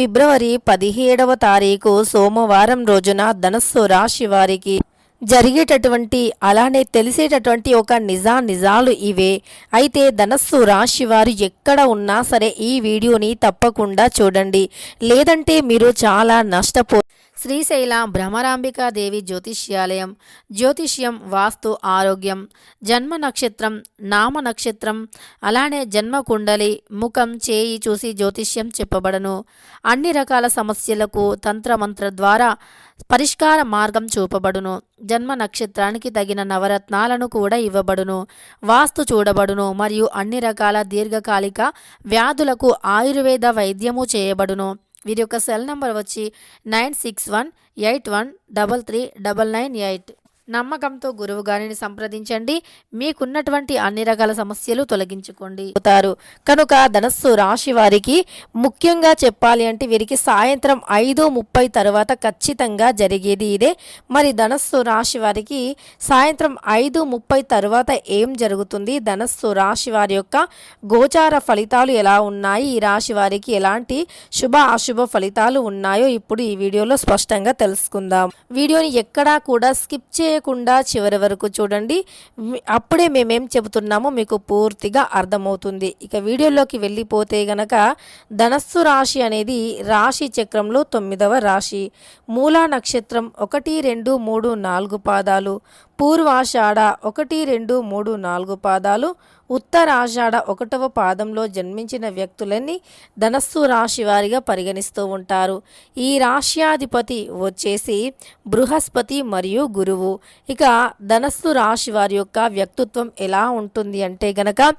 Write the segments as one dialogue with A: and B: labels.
A: ఫిబ్రవరి పదిహేడవ తారీఖు సోమవారం రోజున ధనస్సు రాశి వారికి జరిగేటటువంటి అలానే తెలిసేటటువంటి ఒక నిజా నిజాలు ఇవే. అయితే ధనస్సు రాశి వారు ఎక్కడ ఉన్నా సరే ఈ వీడియోని తప్పకుండా చూడండి. లేదంటే మీరు చాలా నష్టపో శ్రీశైల భ్రమరాంబికాదేవి జ్యోతిష్యాలయం జ్యోతిష్యం వాస్తు ఆరోగ్యం జన్మ నక్షత్రం నామ నక్షత్రం అలానే జన్మ కుండలి ముఖం చేయి చూసి జ్యోతిష్యం చెప్పబడను. అన్ని రకాల సమస్యలకు తంత్రమంత్ర ద్వారా పరిష్కార మార్గం చూపబడును. జన్మ నక్షత్రానికి తగిన నవరత్నాలను కూడా ఇవ్వబడును. వాస్తు చూడబడును మరియు అన్ని రకాల దీర్ఘకాలిక వ్యాధులకు ఆయుర్వేద వైద్యము చేయబడును. వీరి యొక్క సెల్ నంబర్ వచ్చి nine six one eight one double three double nine eight. నమ్మకంతో గురువు గారిని సంప్రదించండి. మీకున్నటువంటి అన్ని రకాల సమస్యలు తొలగించుకోండి. అవుతారు. కనుక ధనస్సు రాశి వారికి ముఖ్యంగా చెప్పాలి అంటే వీరికి సాయంత్రం ఐదు ముప్పై తర్వాత ఖచ్చితంగా జరిగేది ఇదే. మరి ధనస్సు రాశి వారికి సాయంత్రం ఐదు ముప్పై తర్వాత ఏం జరుగుతుంది? ధనస్సు రాశి వారి యొక్క గోచార ఫలితాలు ఎలా ఉన్నాయి? ఈ రాశి వారికి ఎలాంటి శుభ అశుభ ఫలితాలు ఉన్నాయో ఇప్పుడు ఈ వీడియోలో స్పష్టంగా తెలుసుకుందాం. వీడియోని ఎక్కడా కూడా స్కిప్ చేయకుండా చివరి వరకు చూడండి. అప్పుడే మేమేం చెబుతున్నామో మీకు పూర్తిగా అర్థమవుతుంది. ఇక వీడియోలోకి వెళ్ళిపోతే గనక ధనస్సు రాశి అనేది రాశి చక్రంలో తొమ్మిదవ రాశి. మూలా నక్షత్రం ఒకటి రెండు మూడు నాలుగు పాదాలు. పూర్వాషాఢ ఒకటి రెండు మూడు నాలుగు పాదాలు ఉత్తరాషాఢ ఒకటవ పాదంలో జన్మించిన వ్యక్తులని ధనస్సు రాశి వారిగా పరిగణిస్తూ ఉంటారు. ఈ రాశ్యాధిపతి వచ్చేసి బృహస్పతి మరియు గురువు. ఇక ధనస్సు రాశి వారి యొక్క వ్యక్తిత్వం ఎలా ఉంటుంది అంటే గనక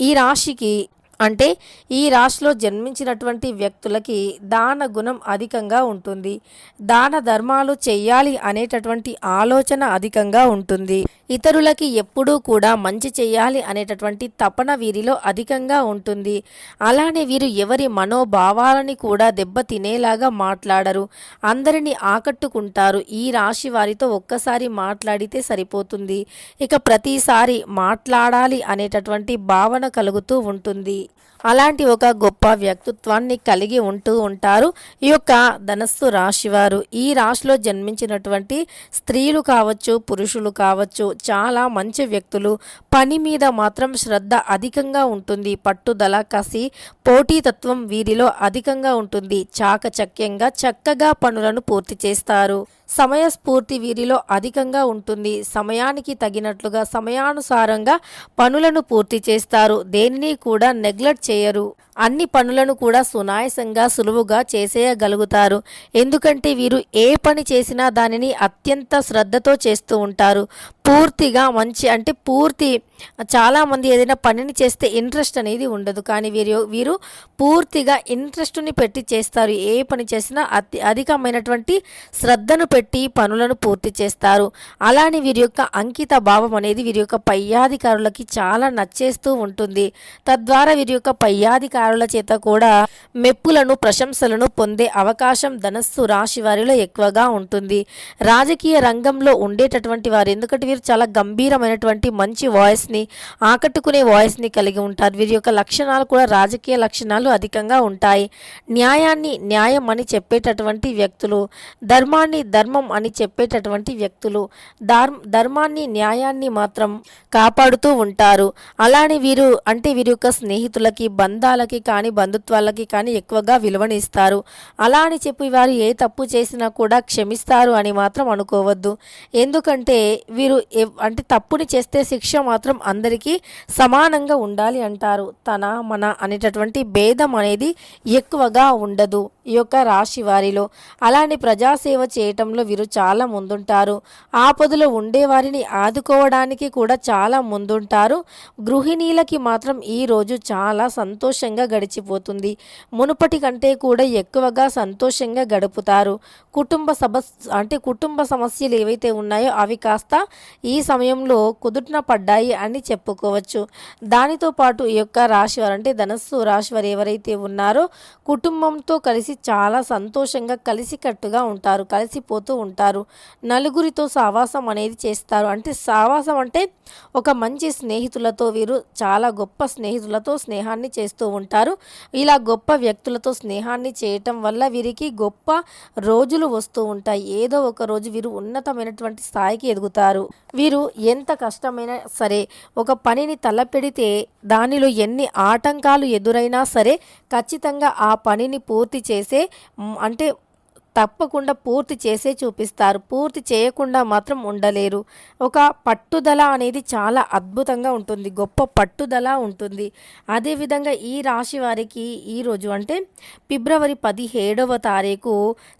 A: ఈ రాశికి అంటే ఈ రాశిలో జన్మించినటువంటి వ్యక్తులకి దాన గుణం అధికంగా ఉంటుంది. దాన ధర్మాలు చెయ్యాలి అనేటటువంటి ఆలోచన అధికంగా ఉంటుంది. ఇతరులకి ఎప్పుడూ కూడా మంచి చేయాలి అనేటటువంటి తపన వీరిలో అధికంగా ఉంటుంది. అలానే వీరు ఎవరి మనోభావాలని కూడా దెబ్బ తినేలాగా మాట్లాడరు. అందరినీ ఆకట్టుకుంటారు. ఈ రాశి వారితో ఒక్కసారి మాట్లాడితే సరిపోతుంది. ఇక ప్రతిసారి మాట్లాడాలి అనేటటువంటి భావన కలుగుతూ ఉంటుంది. అలాంటి ఒక గొప్ప వ్యక్తిత్వాన్ని కలిగి ఉంటూ ఉంటారు. ఈ యొక్క ధనస్సు రాశివారు. ఈ రాశిలో జన్మించినటువంటి స్త్రీలు కావచ్చు పురుషులు కావచ్చు చాలా మంచి వ్యక్తులు. పని మీద మాత్రం శ్రద్ధ అధికంగా ఉంటుంది. పట్టుదల కసి పోటీతత్వం వీరిలో అధికంగా ఉంటుంది. చాకచక్యంగా చక్కగా పనులను పూర్తి చేస్తారు. సమయస్ఫూర్తి వీరిలో అధికంగా ఉంటుంది. సమయానికి తగినట్లుగా సమయానుసారంగా పనులను పూర్తి చేస్తారు. దేనిని కూడా నెగ్లెక్ట్ చేయరు. అన్ని పనులను కూడా సునాయసంగా సులువుగా చేసేయగలుగుతారు. ఎందుకంటే వీరు ఏ పని చేసినా దానిని అత్యంత శ్రద్ధతో చేస్తూ ఉంటారు. పూర్తిగా మంచి అంటే పూర్తి చాలామంది ఏదైనా పనిని చేస్తే ఇంట్రెస్ట్ అనేది ఉండదు. కానీ వీరు వీరు పూర్తిగా ఇంట్రెస్ట్ని పెట్టి చేస్తారు. ఏ పని చేసినా అతి అధికమైనటువంటి శ్రద్ధను పెట్టి పనులను పూర్తి చేస్తారు. అలానే వీరి యొక్క అంకిత భావం అనేది వీరి యొక్క పయ్యాధికారులకి చాలా నచ్చేస్తూ ఉంటుంది. తద్వారా వీరి యొక్క పయ్యాధికారుల చేత కూడా మెప్పులను ప్రశంసలను పొందే అవకాశం ధనస్సు రాశి వారిలో ఎక్కువగా ఉంటుంది. రాజకీయ రంగంలో ఉండేటటువంటి వారు ఎందుకంటే వీరు చాలా గంభీరమైనటువంటి మంచి వాయిస్ని ఆకట్టుకునే వాయిస్ని కలిగి ఉంటారు. వీరి యొక్క లక్షణాలు కూడా రాజకీయ లక్షణాలు అధికంగా ఉంటాయి. న్యాయాన్ని న్యాయం అని చెప్పేటటువంటి వ్యక్తులు ధర్మాన్ని ధర్మ ధర్మం అని చెప్పేటటువంటి వ్యక్తులు. ధర్మ ధర్మాన్ని న్యాయాన్ని మాత్రం కాపాడుతూ ఉంటారు. అలానే వీరు అంటే వీరి యొక్క స్నేహితులకి బంధాలకి కానీ బంధుత్వాలకి కానీ ఎక్కువగా విలువనిస్తారు అలా అని చెప్పి వారు ఏ తప్పు చేసినా కూడా క్షమిస్తారు అని మాత్రం అనుకోవద్దు. ఎందుకంటే వీరు అంటే తప్పుని చేస్తే శిక్ష మాత్రం అందరికీ సమానంగా ఉండాలి అంటారు. తన మన అనేటటువంటి భేదం అనేది ఎక్కువగా ఉండదు ఈ యొక్క రాశి వారిలో. అలానే ప్రజాసేవ చేయటం విషయంలో వీరు చాలా ముందుంటారు. ఆపదలో ఉండేవారిని ఆదుకోవడానికి కూడా చాలా ముందుంటారు. గృహిణీలకి మాత్రం ఈ రోజు చాలా సంతోషంగా గడిచిపోతుంది. మునుపటి కంటే కూడా ఎక్కువగా సంతోషంగా గడుపుతారు. కుటుంబ సభ అంటే కుటుంబ సమస్యలు ఏవైతే ఉన్నాయో అవి కాస్త ఈ సమయంలో కుదుటన పడ్డాయి అని చెప్పుకోవచ్చు. దానితో పాటు ఈ యొక్క రాశి వారు అంటే ధనస్సు రాశి వారు ఎవరైతే ఉన్నారో కుటుంబంతో కలిసి చాలా సంతోషంగా కలిసికట్టుగా ఉంటారు. కలిసిపోతూ సాగిపోతూ ఉంటారు. నలుగురితో సావాసం అనేది చేస్తారు. అంటే సావాసం అంటే ఒక మంచి స్నేహితులతో వీరు చాలా గొప్ప స్నేహితులతో స్నేహాన్ని చేస్తూ ఉంటారు. ఇలా గొప్ప వ్యక్తులతో స్నేహాన్ని చేయటం వల్ల వీరికి గొప్ప రోజులు వస్తూ ఉంటాయి. ఏదో ఒక రోజు వీరు ఉన్నతమైనటువంటి స్థాయికి ఎదుగుతారు. వీరు ఎంత కష్టమైనా సరే ఒక పనిని తలపెడితే దానిలో ఎన్ని ఆటంకాలు ఎదురైనా సరే ఖచ్చితంగా ఆ పనిని పూర్తి చేసే అంటే తప్పకుండా పూర్తి చేసే చూపిస్తారు. పూర్తి చేయకుండా మాత్రం ఉండలేరు. ఒక పట్టుదల అనేది చాలా అద్భుతంగా ఉంటుంది. గొప్ప పట్టుదల ఉంటుంది. అదేవిధంగా ఈ రాశి వారికి ఈరోజు అంటే ఫిబ్రవరి పదిహేడవ తారీఖు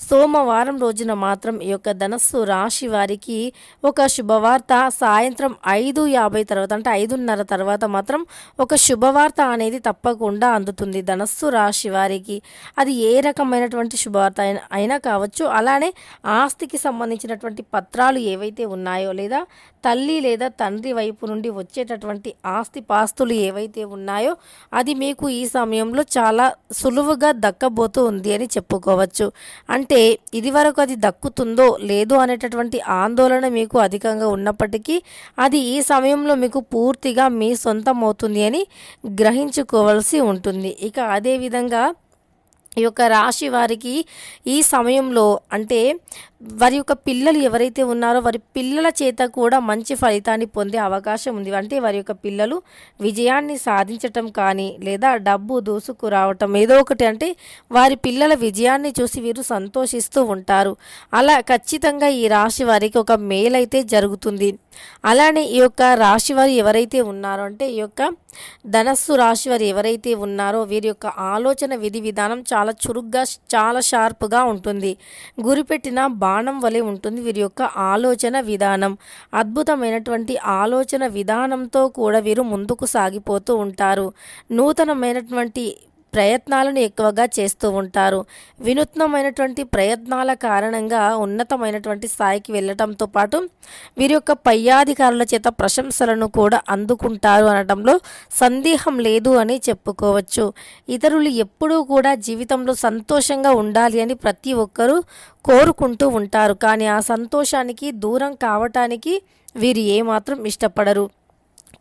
A: సోమవారం రోజున మాత్రం ఈ యొక్క ధనస్సు రాశి వారికి ఒక శుభవార్త. సాయంత్రం ఐదు యాభై తర్వాత అంటే ఐదున్నర తర్వాత మాత్రం ఒక శుభవార్త అనేది తప్పకుండా అందుతుంది ధనస్సు రాశి వారికి. అది ఏ రకమైనటువంటి శుభవార్త అయినా అయినా కావచ్చు. అలానే ఆస్తికి సంబంధించినటువంటి పత్రాలు ఏవైతే ఉన్నాయో లేదా తల్లి లేదా తండ్రి వైపు నుండి వచ్చేటటువంటి ఆస్తి పాస్తులు ఏవైతే ఉన్నాయో అది మీకు ఈ సమయంలో చాలా సులువుగా దక్కబోతూ ఉంది అని చెప్పుకోవచ్చు. అంటే ఇదివరకు అది దక్కుతుందో లేదో అనేటటువంటి ఆందోళన మీకు అధికంగా ఉన్నప్పటికీ అది ఈ సమయంలో మీకు పూర్తిగా మీ సొంతం అవుతుంది అని గ్రహించుకోవాల్సి ఉంటుంది. ఇక అదేవిధంగా ఈ యొక్క రాశి వారికి ఈ సమయంలో అంటే వారి యొక్క పిల్లలు ఎవరైతే ఉన్నారో వారి పిల్లల చేత కూడా మంచి ఫలితాన్ని పొందే అవకాశం ఉంది. అంటే వారి యొక్క పిల్లలు విజయాన్ని సాధించటం కానీ లేదా డబ్బు దూసుకు రావటం ఏదో ఒకటి అంటే వారి పిల్లల విజయాన్ని చూసి వీరు సంతోషిస్తూ ఉంటారు. అలా ఖచ్చితంగా ఈ రాశి వారికి ఒక మేలైతే జరుగుతుంది. అలానే ఈ యొక్క రాశి వారు ఎవరైతే ఉన్నారో అంటే ఈ యొక్క ధనస్సు రాశి వారు ఎవరైతే ఉన్నారో వీరి యొక్క ఆలోచన విధి విధానం చాలా చాలా చురుగ్గా చాలా షార్ప్గా ఉంటుంది. గురిపెట్టిన బాణం వలె ఉంటుంది వీరి యొక్క ఆలోచన విధానం. అద్భుతమైనటువంటి ఆలోచన విధానంతో కూడా వీరు ముందుకు సాగిపోతూ ఉంటారు. నూతనమైనటువంటి ప్రయత్నాలను ఎక్కువగా చేస్తూ ఉంటారు. వినూత్నమైనటువంటి ప్రయత్నాల కారణంగా ఉన్నతమైనటువంటి స్థాయికి వెళ్ళటంతో పాటు వీరి యొక్క పై అధికారుల చేత ప్రశంసలను కూడా అందుకుంటారు అనడంలో సందేహం లేదు అని చెప్పుకోవచ్చు. ఇతరులు ఎప్పుడూ కూడా జీవితంలో సంతోషంగా ఉండాలి అని ప్రతి ఒక్కరూ కోరుకుంటూ ఉంటారు. కానీ ఆ సంతోషానికి దూరం కావటానికి వీరు ఏమాత్రం ఇష్టపడరు.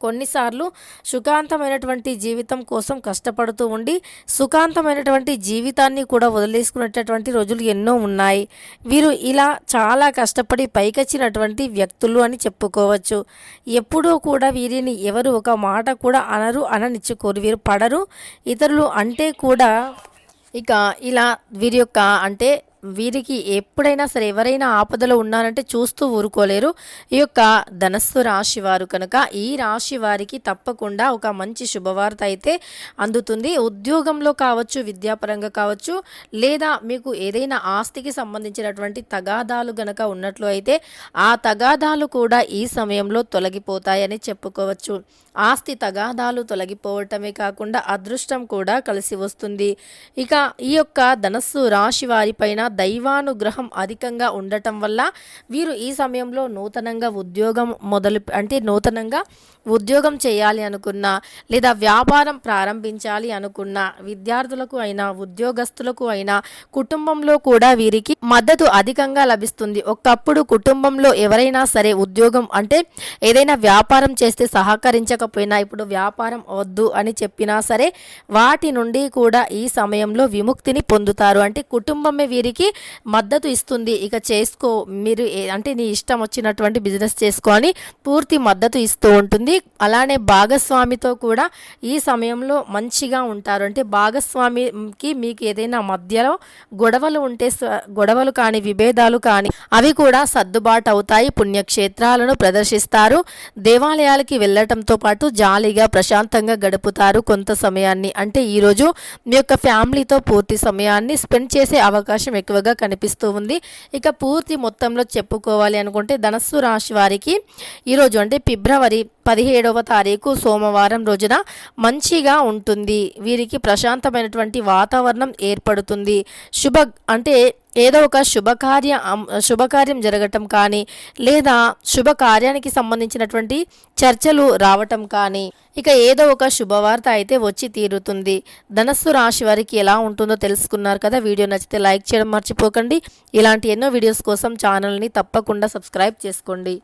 A: కొన్నిసార్లు సుఖాంతమైనటువంటి జీవితం కోసం కష్టపడుతూ ఉండి సుఖాంతమైనటువంటి జీవితాన్ని కూడా వదిలేసుకునేటటువంటి రోజులు ఎన్నో ఉన్నాయి. వీరు ఇలా చాలా కష్టపడి పైకొచ్చినటువంటి వ్యక్తులు అని చెప్పుకోవచ్చు. ఎప్పుడూ కూడా వీరిని ఎవరు ఒక మాట కూడా అనరు అననిచ్చుకోరు. వీరు పడరు. ఇతరులు అంటే కూడా ఇక ఇలా వీరి యొక్క అంటే వీరికి ఎప్పుడైనా సరే ఎవరైనా ఆపదలో ఉన్నారంటే చూస్తూ ఊరుకోలేరు. ఈ యొక్క ధనస్సు రాశి వారు కనుక ఈ రాశి వారికి తప్పకుండా ఒక మంచి శుభవార్త అయితే అందుతుంది. ఉద్యోగంలో కావచ్చు విద్యాపరంగా కావచ్చు లేదా మీకు ఏదైనా ఆస్తికి సంబంధించినటువంటి తగాదాలు గనక ఉన్నట్లు అయితే ఆ తగాదాలు కూడా ఈ సమయంలో తొలగిపోతాయని చెప్పుకోవచ్చు. ఆస్తి తగాదాలు తొలగిపోవటమే కాకుండా అదృష్టం కూడా కలిసి వస్తుంది. ఇక ఈ యొక్క ధనస్సు రాశి వారిపైన దైవానుగ్రహం అధికంగా ఉండటం వల్ల వీరు ఈ సమయంలో నూతనంగా ఉద్యోగం మొదలు అంటే నూతనంగా ఉద్యోగం చేయాలి అనుకున్నా లేదా వ్యాపారం ప్రారంభించాలి అనుకున్నా విద్యార్థులకు అయినా ఉద్యోగస్తులకు అయినా కుటుంబంలో కూడా వీరికి మద్దతు అధికంగా లభిస్తుంది. ఒకప్పుడు కుటుంబంలో ఎవరైనా సరే ఉద్యోగం అంటే ఏదైనా వ్యాపారం చేస్తే సహకరించకపోయినా ఇప్పుడు వ్యాపారం వద్దు అని చెప్పినా సరే వాటి నుండి కూడా ఈ సమయంలో విముక్తిని పొందుతారు. అంటే కుటుంబమే వీరికి మద్దతు ఇస్తుంది. ఇక చేసుకో మీరు అంటే నీ ఇష్టం వచ్చినటువంటి బిజినెస్ చేసుకో అని పూర్తి మద్దతు ఇస్తూ ఉంటుంది. అలానే భాగస్వామితో కూడా ఈ సమయంలో మంచిగా ఉంటారు. అంటే భాగస్వామికి మీకు ఏదైనా మధ్యలో గొడవలు ఉంటే గొడవలు కానీ విభేదాలు కానీ అవి కూడా సర్దుబాటు అవుతాయి. పుణ్యక్షేత్రాలను ప్రదర్శిస్తారు. దేవాలయాలకి వెళ్ళటంతో పాటు జాలీగా ప్రశాంతంగా గడుపుతారు కొంత సమయాన్ని. అంటే ఈరోజు మీ యొక్క ఫ్యామిలీతో పూర్తి సమయాన్ని స్పెండ్ చేసే అవకాశం ఎక్కువగా కనిపిస్తూ ఉంది. ఇక పూర్తి మొత్తంలో చెప్పుకోవాలి అనుకుంటే ధనస్సు రాశి వారికి ఈరోజు అంటే ఫిబ్రవరి పదిహేడవ తారీఖు సోమవారం రోజున మంచిగా ఉంటుంది. వీరికి ప్రశాంతమైనటువంటి వాతావరణం ఏర్పడుతుంది. శుభ అంటే ఏదో ఒక శుభకార్య శుభకార్యం జరగటం కానీ లేదా శుభకార్యానికి సంబంధించినటువంటి చర్చలు రావటం కానీ ఇక ఏదో ఒక శుభవార్త అయితే వచ్చి తీరుతుంది. ధనస్సు రాశి వారికి ఎలా ఉంటుందో తెలుసుకున్నారు కదా. వీడియో నచ్చితే లైక్ చేయడం మర్చిపోకండి. ఇలాంటి ఎన్నో వీడియోస్ కోసం ఛానల్ని తప్పకుండా సబ్స్క్రైబ్ చేసుకోండి.